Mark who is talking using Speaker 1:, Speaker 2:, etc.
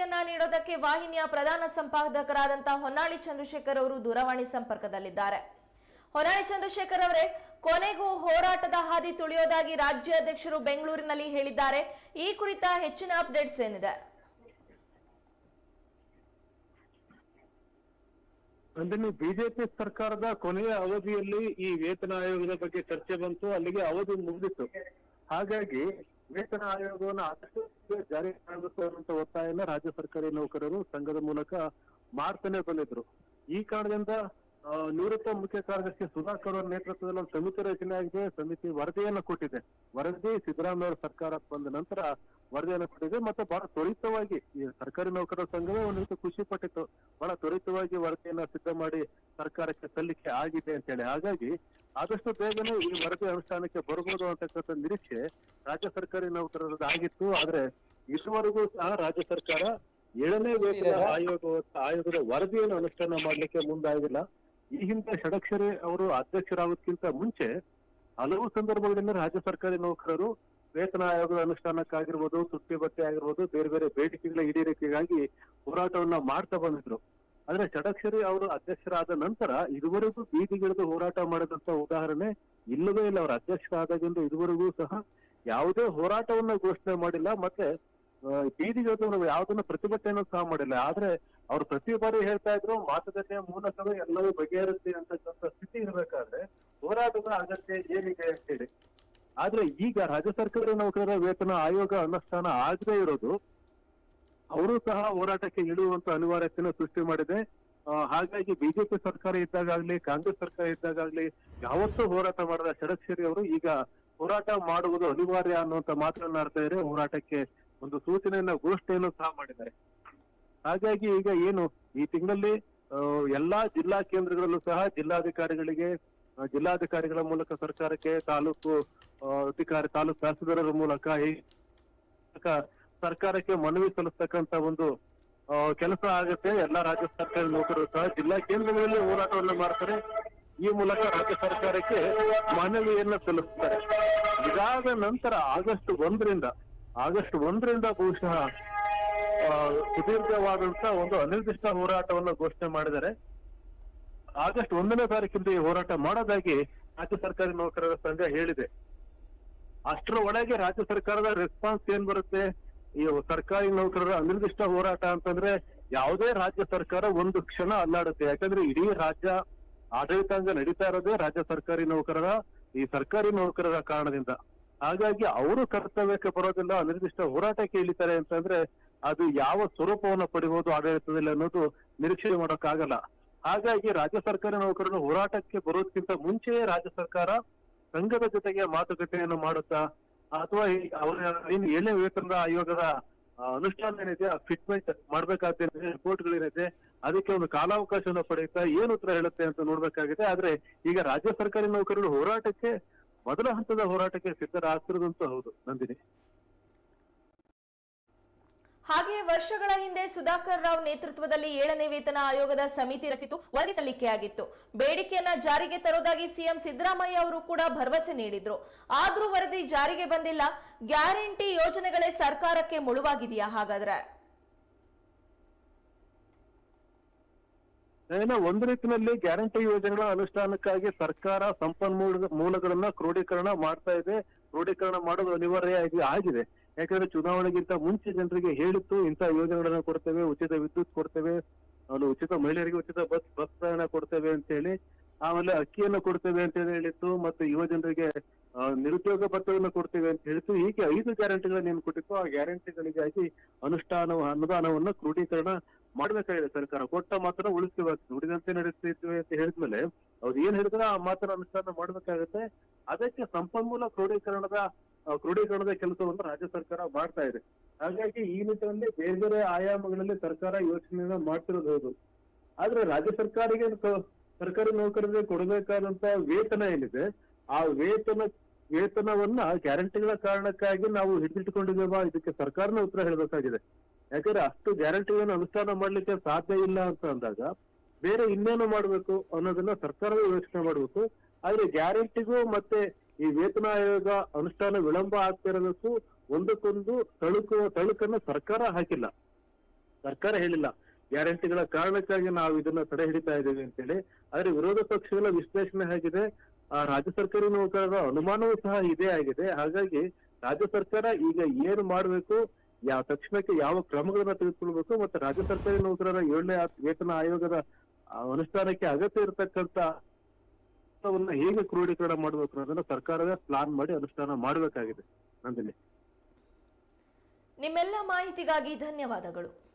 Speaker 1: ಮಾಹಿತಿಯನ್ನ ನೀಡೋದಕ್ಕೆ ವಾಹಿನಿಯ ಪ್ರಧಾನ ಸಂಪಾದಕರಾದಂತಹ ಹೊನ್ನಾಳಿ ಚಂದ್ರಶೇಖರ್ ಅವರು ದೂರವಾಣಿ ಸಂಪರ್ಕದಲ್ಲಿದ್ದಾರೆ. ಹೊನ್ನಾಳಿ ಚಂದ್ರಶೇಖರ್ ಅವರೇ, ಕೊನೆಗೂ ಹೋರಾಟದ ಹಾದಿ ತುಳಿಯೋದಾಗಿ ರಾಜ್ಯಾಧ್ಯಕ್ಷರು ಬೆಂಗಳೂರಿನಲ್ಲಿ ಹೇಳಿದ್ದಾರೆ. ಈ ಕುರಿತ ಹೆಚ್ಚಿನ ಅಪ್ಡೇಟ್ಸ್ ಏನಿದೆ?
Speaker 2: ಅಂದ್ರೆ ಬಿಜೆಪಿ ಸರ್ಕಾರದ ಕೊನೆಯ ಅವಧಿಯಲ್ಲಿ ಈ ವೇತನ ಆಯೋಗದ ಬಗ್ಗೆ ಚರ್ಚೆ ಬಂತು, ಅಲ್ಲಿಗೆ ಅವಧಿ ಮುಗಿದಿತ್ತು. ಹಾಗಾಗಿ ವೇತನ ಆಯೋಗವನ್ನು ಆದಷ್ಟು ಜಾರಿ ಮಾಡಬೇಕು ಅನ್ನುವಂತ ಒತ್ತಾಯನ ರಾಜ್ಯ ಸರ್ಕಾರಿ ನೌಕರರು ಸಂಘದ ಮೂಲಕ ಮಾಡ್ತಾನೆ ಬಂದಿದ್ರು. ಈ ಕಾರಣದಿಂದ ನಿವೃತ್ತ ಮುಖ್ಯ ಕಾರ್ಯದರ್ಶಿ ಸುಧಾಕರ್ ಅವರ ನೇತೃತ್ವದಲ್ಲಿ ಒಂದು ಸಮಿತಿ ರಚನೆ ಆಗಿದೆ. ಸಮಿತಿ ವರದಿಯನ್ನು ಕೊಟ್ಟಿದೆ. ವರದಿ ಸಿದ್ದರಾಮಯ್ಯ ಅವರ ಸರ್ಕಾರ ಬಂದ ನಂತರ ವರದಿಯನ್ನು ಕೊಟ್ಟಿದೆ. ಮತ್ತೆ ಬಹಳ ತ್ವರಿತವಾಗಿ ಈ ಸರ್ಕಾರಿ ನೌಕರರ ಸಂಘವೇ ಒಂದು ರೀತಿ ಖುಷಿ ಪಟ್ಟಿತ್ತು. ಬಹಳ ತ್ವರಿತವಾಗಿ ವರದಿಯನ್ನ ಸಿದ್ಧ ಮಾಡಿ ಸರ್ಕಾರಕ್ಕೆ ಸಲ್ಲಿಕೆ ಆಗಿದೆ ಅಂತ ಹೇಳಿ. ಹಾಗಾಗಿ ಆದಷ್ಟು ಬೇಗನೆ ಈ ವರದಿ ಅನುಷ್ಠಾನಕ್ಕೆ ಬರಬಹುದು ಅಂತಕ್ಕಂಥ ನಿರೀಕ್ಷೆ ರಾಜ್ಯ ಸರ್ಕಾರಿ ನೌಕರರದ್ದು ಆಗಿತ್ತು. ಆದ್ರೆ ಇದುವರೆಗೂ ಸಹ ರಾಜ್ಯ ಸರ್ಕಾರ ಏಳನೇ ವೇತನ ಆಯೋಗ ಆಯೋಗದ ವರದಿಯನ್ನು ಅನುಷ್ಠಾನ ಮಾಡ್ಲಿಕ್ಕೆ ಮುಂದಾಗಿಲ್ಲ. ಈ ಹಿಂದೆ ಷಡಕ್ಷರಿ ಅವರು ಅಧ್ಯಕ್ಷರಾಗೋದಕ್ಕಿಂತ ಮುಂಚೆ ಹಲವು ಸಂದರ್ಭಗಳಿಂದ ರಾಜ್ಯ ಸರ್ಕಾರಿ ನೌಕರರು ವೇತನ ಆಯೋಗದ ಅನುಷ್ಠಾನಕ್ಕಾಗಿರ್ಬೋದು ಸುತ್ತಿ ಬಟ್ಟೆ ಆಗಿರ್ಬೋದು ಬೇರೆ ಬೇರೆ ಬೇಡಿಕೆಗಳ ಈಡೇರಿಕೆಗಾಗಿ ಹೋರಾಟವನ್ನ ಮಾಡ್ತಾ ಬಂದಿದ್ರು. ಆದ್ರೆ ಷಡಕ್ಷರಿ ಅವರು ಅಧ್ಯಕ್ಷರಾದ ನಂತರ ಇದುವರೆಗೂ ಬೀದಿಗಿಳಿದು ಹೋರಾಟ ಮಾಡಿದಂತ ಉದಾಹರಣೆ ಇಲ್ಲವೇ ಇಲ್ಲ. ಅವರ ಅಧ್ಯಕ್ಷರಾದಾಗಿಂದ ಇದುವರೆಗೂ ಸಹ ಯಾವುದೇ ಹೋರಾಟವನ್ನ ಘೋಷಣೆ ಮಾಡಿಲ್ಲ. ಮತ್ತೆ ಬೀದಿಗಿಳಿದು ಯಾವುದನ್ನ ಪ್ರತಿಭಟನೆಯನ್ನು ಸಹ ಮಾಡಿಲ್ಲ. ಆದ್ರೆ ಅವ್ರು ಪ್ರತಿ ಬಾರಿ ಹೇಳ್ತಾ ಇದ್ರು, ಮಾತುಕತೆ ಮೂಲಕವೇ ಎಲ್ಲವೂ ಬಗೆಹರುತ್ತೆ ಅಂತಕ್ಕಂಥ ಸ್ಥಿತಿ ಇರಬೇಕಾದ್ರೆ ಹೋರಾಟದ ಅಗತ್ಯ ಏನಿದೆ ಅಂತ ಹೇಳಿ ಆದ್ರೆ ಈಗ ರಾಜ್ಯ ಸರ್ಕಾರದ ನೌಕರರ ವೇತನ ಆಯೋಗ ಅನುಷ್ಠಾನ ಆಗದೆ ಇರೋದು ಅವರು ಸಹ ಹೋರಾಟಕ್ಕೆ ಇಡುವಂತ ಅನಿವಾರ್ಯತೆಯನ್ನು ಸೃಷ್ಟಿ ಮಾಡಿದೆ. ಹಾಗಾಗಿ ಬಿಜೆಪಿ ಸರ್ಕಾರ ಇದ್ದಾಗಲಿ ಕಾಂಗ್ರೆಸ್ ಸರ್ಕಾರ ಇದ್ದಾಗಲಿ ಯಾವತ್ತೂ ಹೋರಾಟ ಮಾಡದ ಷಡಕ್ಷರಿ ಅವರು ಈಗ ಹೋರಾಟ ಮಾಡುವುದು ಅನಿವಾರ್ಯ ಅನ್ನುವಂತ ಮಾತನ್ನ ಆಡ್ತಾ ಇದ್ದಾರೆ. ಹೋರಾಟಕ್ಕೆ ಒಂದು ಸೂಚನೆಯನ್ನ, ಘೋಷಣೆಯನ್ನು ಸಹ ಮಾಡಿದ್ದಾರೆ. ಹಾಗಾಗಿ ಈಗ ಏನು, ಈ ತಿಂಗಳಲ್ಲಿ ಎಲ್ಲಾ ಜಿಲ್ಲಾ ಕೇಂದ್ರಗಳಲ್ಲೂ ಸಹ ಜಿಲ್ಲಾಧಿಕಾರಿಗಳಿಗೆ ಜಿಲ್ಲಾಧಿಕಾರಿಗಳ ಮೂಲಕ ಸರ್ಕಾರಕ್ಕೆ ತಾಲೂಕು ಅಧಿಕಾರಿ, ತಾಲೂಕು ತಹಸೀಲ್ದಾರರ ಮೂಲಕ ಈ ಸರ್ಕಾರಕ್ಕೆ ಮನವಿ ಸಲ್ಲಿಸ್ತಕ್ಕಂತ ಒಂದು ಕೆಲಸ ಆಗುತ್ತೆ. ಎಲ್ಲಾ ರಾಜ್ಯ ಸರ್ಕಾರಿ ನೌಕರರು ಸಹ ಜಿಲ್ಲಾ ಕೇಂದ್ರಗಳಲ್ಲಿ ಹೋರಾಟವನ್ನು ಮಾಡ್ತಾರೆ. ಈ ಮೂಲಕ ರಾಜ್ಯ ಸರ್ಕಾರಕ್ಕೆ ಮನವಿಯನ್ನ ಸಲ್ಲಿಸ್ತಾರೆ. ಇದಾದ ನಂತರ ಆಗಸ್ಟ್ ಒಂದರಿಂದ ಆಗಸ್ಟ್ ಒಂದರಿಂದ ಬಹುಶಃ ಸುದೀರ್ಘವಾದಂತ ಒಂದು ಅನಿರ್ದಿಷ್ಟ ಹೋರಾಟವನ್ನು ಘೋಷಣೆ ಮಾಡಿದರೆ ಆಗಸ್ಟ್ ಒಂದನೇ ತಾರೀಕಿಂದ ಈ ಹೋರಾಟ ಮಾಡೋದಾಗಿ ರಾಜ್ಯ ಸರ್ಕಾರಿ ನೌಕರರ ಸಂಘ ಹೇಳಿದೆ. ಅಷ್ಟರ ಒಳಗೆ ರಾಜ್ಯ ಸರ್ಕಾರದ ರೆಸ್ಪಾನ್ಸ್ ಏನ್ ಬರುತ್ತೆ? ಈ ಸರ್ಕಾರಿ ನೌಕರರ ಅನಿರ್ದಿಷ್ಟ ಹೋರಾಟ ಅಂತಂದ್ರೆ ಯಾವುದೇ ರಾಜ್ಯ ಸರ್ಕಾರ ಒಂದು ಕ್ಷಣ ಅಲ್ಲಾಡುತ್ತೆ. ಯಾಕಂದ್ರೆ ಇಡೀ ರಾಜ್ಯ ಆಡಳಿತಾಂಗ ನಡೀತಾ ಇರೋದೇ ರಾಜ್ಯ ಸರ್ಕಾರಿ ನೌಕರರ, ಈ ಸರ್ಕಾರಿ ನೌಕರರ ಕಾರಣದಿಂದ. ಹಾಗಾಗಿ ಅವರು ಕರ್ತವ್ಯಕ್ಕೆ ಬರೋದಿಲ್ಲ ಅನಿರ್ದಿಷ್ಟ ಹೋರಾಟಕ್ಕೆ ಇಳಿತಾರೆ ಅಂತಂದ್ರೆ ಅದು ಯಾವ ಸ್ವರೂಪವನ್ನು ಪಡಿಬಹುದು ಆಡಳಿತದಲ್ಲಿ ಅನ್ನೋದು ನಿರೀಕ್ಷೆ ಮಾಡೋಕ್ಕಾಗಲ್ಲ. ಹಾಗಾಗಿ ರಾಜ್ಯ ಸರ್ಕಾರಿ ನೌಕರರು ಹೋರಾಟಕ್ಕೆ ಬರೋದಕ್ಕಿಂತ ಮುಂಚೆಯೇ ರಾಜ್ಯ ಸರ್ಕಾರ ಸಂಘದ ಜೊತೆಗೆ ಮಾತುಕತೆಯನ್ನು ಮಾಡುತ್ತಾ ಅಥವಾ ಅವ್ರ ಏನು ಏಳನೇ ವೇತನದ ಆಯೋಗದ ಅನುಷ್ಠಾನ ಏನಿದೆ ಆ ಫಿಟ್ಮೆಂಟ್ ಮಾಡ್ಬೇಕಾದ ರಿಪೋರ್ಟ್ಗಳೇನಿದೆ ಅದಕ್ಕೆ ಒಂದು ಕಾಲಾವಕಾಶವನ್ನು ಪಡೆಯುತ್ತಾ ಏನು ಉತ್ತರ ಹೇಳುತ್ತೆ ಅಂತ ನೋಡ್ಬೇಕಾಗಿದೆ. ಆದ್ರೆ ಈಗ ರಾಜ್ಯ ಸರ್ಕಾರಿ ನೌಕರರು ಹೋರಾಟಕ್ಕೆ, ಮೊದಲ ಹಂತದ ಹೋರಾಟಕ್ಕೆ ಸಿದ್ಧರಾಗ್ತಿರೋದಂತೂ ಹೌದು ನಂದಿನಿ.
Speaker 1: ಹಾಗೆಯೇ ವರ್ಷಗಳ ಹಿಂದೆ ಸುಧಾಕರ್ ರಾವ್ ನೇತೃತ್ವದಲ್ಲಿ ಏಳನೇ ವೇತನ ಆಯೋಗದ ಸಮಿತಿ ರಚಿತು ವರದಿ ಸಲ್ಲಿಕೆಯಾಗಿತ್ತು. ಬೇಡಿಕೆಯನ್ನ ಜಾರಿಗೆ ತರೋದಾಗಿ ಸಿಎಂ ಸಿದ್ದರಾಮಯ್ಯ ಅವರು ಕೂಡ ಭರವಸೆ ನೀಡಿದ್ರು. ಆದ್ರೂ ವರದಿ ಜಾರಿಗೆ ಬಂದಿಲ್ಲ. ಗ್ಯಾರಂಟಿ ಯೋಜನೆಗಳೇ ಸರ್ಕಾರಕ್ಕೆ ಮುಳುವಾಗಿದೆಯಾ ಹಾಗಾದ್ರೆ?
Speaker 2: ಒಂದು ರೀತಿಯಲ್ಲಿ ಗ್ಯಾರಂಟಿ ಯೋಜನೆಗಳ ಅನುಷ್ಠಾನಕ್ಕಾಗಿ ಸರ್ಕಾರ ಸಂಪನ್ಮೂಲ ಮೂಲಗಳನ್ನ ಕ್ರೋಢೀಕರಣ ಮಾಡ್ತಾ ಇದೆ. ಕ್ರೋಢೀಕರಣ ಮಾಡೋದು ಅನಿವಾರ್ಯ ಆಗಿ- ಆಗಿದೆ. ಯಾಕಂದ್ರೆ ಚುನಾವಣೆಗಿಂತ ಮುಂಚೆ ಜನರಿಗೆ ಹೇಳಿತ್ತು ಇಂತಹ ಯೋಜನೆಗಳನ್ನ ಕೊಡ್ತೇವೆ, ಉಚಿತ ವಿದ್ಯುತ್ ಕೊಡ್ತೇವೆ ಆಮೇಲೆ ಉಚಿತ ಮಹಿಳೆಯರಿಗೆ ಉಚಿತ ಬಸ್ ಬಸ್ ಪ್ರಯಾಣ ಕೊಡ್ತೇವೆ ಅಂತ ಹೇಳಿ ಆಮೇಲೆ ಅಕ್ಕಿಯನ್ನು ಕೊಡ್ತೇವೆ ಅಂತ ಹೇಳಿ ಹೇಳಿತ್ತು ಮತ್ತೆ ಯುವ ಜನರಿಗೆ ನಿರುದ್ಯೋಗ ಭತ್ತವನ್ನು ಕೊಡ್ತೇವೆ ಅಂತ ಹೇಳಿತ್ತು ಹೀಗೆ ಐದು ಗ್ಯಾರಂಟಿಗಳನ್ನ ಏನು ಕೊಟ್ಟಿತ್ತು ಆ ಗ್ಯಾರಂಟಿಗಳಿಗಾಗಿ ಅನುಷ್ಠಾನ ಅನುದಾನವನ್ನು ಕ್ರೋಢೀಕರಣ ಮಾಡ್ಬೇಕಾಗಿದೆ ಸರ್ಕಾರ. ಕೊಟ್ಟ ಮಾತ್ರ ಉಳಿಸ್ಕೋಬೇಕು. ದುಡಿದಂತೆ ನಡೆಸ್ತಿದ್ವಿ ಅಂತ ಹೇಳಿದ್ಮೇಲೆ ಅವ್ರು ಏನ್ ಹೇಳಿದ್ರೆ ಆ ಮಾತ್ರ ಅನುಷ್ಠಾನ ಮಾಡ್ಬೇಕಾಗತ್ತೆ. ಅದಕ್ಕೆ ಸಂಪನ್ಮೂಲ ಕ್ರೋಢೀಕರಣದ ಕ್ರೋಢೀಕರಣದ ಕೆಲಸವನ್ನು ರಾಜ್ಯ ಸರ್ಕಾರ ಮಾಡ್ತಾ ಇದೆ. ಹಾಗಾಗಿ ಈ ನಿಟ್ಟಿನಲ್ಲಿ ಬೇರೆ ಬೇರೆ ಆಯಾಮಗಳಲ್ಲಿ ಸರ್ಕಾರ ಯೋಚನೆಯನ್ನ ಮಾಡ್ತಿರೋದು ಆದ್ರೆ ರಾಜ್ಯ ಸರ್ಕಾರಿಗೆ ಸರ್ಕಾರಿ ನೌಕರರಿಗೆ ಕೊಡಬೇಕಾದಂತ ವೇತನ ಏನಿದೆ, ಆ ವೇತನ, ವೇತನವನ್ನ ಗ್ಯಾರಂಟಿಗಳ ಕಾರಣಕ್ಕಾಗಿ ನಾವು ಹಿಡಿದಿಟ್ಟುಕೊಂಡಿದ್ದೇವಾ? ಇದಕ್ಕೆ ಸರ್ಕಾರನ ಉತ್ತರ ಹೇಳಬೇಕಾಗಿದೆ. ಯಾಕಂದ್ರೆ ಅಷ್ಟು ಗ್ಯಾರಂಟಿಗಳನ್ನು ಅನುಷ್ಠಾನ ಮಾಡ್ಲಿಕ್ಕೆ ಸಾಧ್ಯ ಇಲ್ಲ ಅಂತ ಅಂದಾಗ ಬೇರೆ ಇನ್ನೇನು ಮಾಡಬೇಕು ಅನ್ನೋದನ್ನ ಸರ್ಕಾರವೇ ಯೋಚನೆ ಮಾಡಬೇಕು. ಆದ್ರೆ ಗ್ಯಾರಂಟಿಗೂ ಮತ್ತೆ ಈ ವೇತನ ಆಯೋಗ ಅನುಷ್ಠಾನ ವಿಳಂಬ ಆಗ್ತಿರೋದಕ್ಕೂ ಒಂದಕ್ಕೊಂದು ತಳುಕು, ತಳುಕನ್ನ ಸರ್ಕಾರ ಹಾಕಿಲ್ಲ. ಸರ್ಕಾರ ಹೇಳಿಲ್ಲ. ಗ್ಯಾರಂಟಿಗಳ ಕಾರಣಕ್ಕಾಗಿ ನಾವು ಇದನ್ನ ತಡೆ ಹಿಡಿತಾ ಇದ್ದೀವಿ ಅಂತೇಳಿ. ಆದ್ರೆ ವಿರೋಧ ಪಕ್ಷಗಳ ವಿಶ್ಲೇಷಣೆ ಆಗಿದೆ. ಆ ರಾಜ್ಯ ಸರ್ಕಾರಿ ನೌಕರರ ಅನುಮಾನವೂ ಸಹ ಇದೇ ಆಗಿದೆ. ಹಾಗಾಗಿ ರಾಜ್ಯ ಸರ್ಕಾರ ಈಗ ಏನು ಮಾಡಬೇಕು ಯಾವ ತಕ್ಷಣಕ್ಕೆ ಯಾವ ಕ್ರಮಗಳನ್ನ ತೆಗೆದುಕೊಳ್ಬೇಕು ಮತ್ತೆ ರಾಜ್ಯ ಸರ್ಕಾರಿ ನೌಕರರ ಏಳನೇ ವೇತನ ಆಯೋಗದ ಅನುಷ್ಠಾನಕ್ಕೆ ಅಗತ್ಯ ಇರತಕ್ಕಂತ ಹೇಗೆ ಕ್ರೋಢೀಕರಣ ಮಾಡಬೇಕು ಅನ್ನೋದನ್ನ ಸರ್ಕಾರವೇ ಪ್ಲಾನ್ ಮಾಡಿ ಅನುಷ್ಠಾನ ಮಾಡಬೇಕಾಗಿದೆ. ನಂದಿನಿ.
Speaker 1: ನಿಮ್ಮೆಲ್ಲ ಮಾಹಿತಿಗಾಗಿ ಧನ್ಯವಾದಗಳು.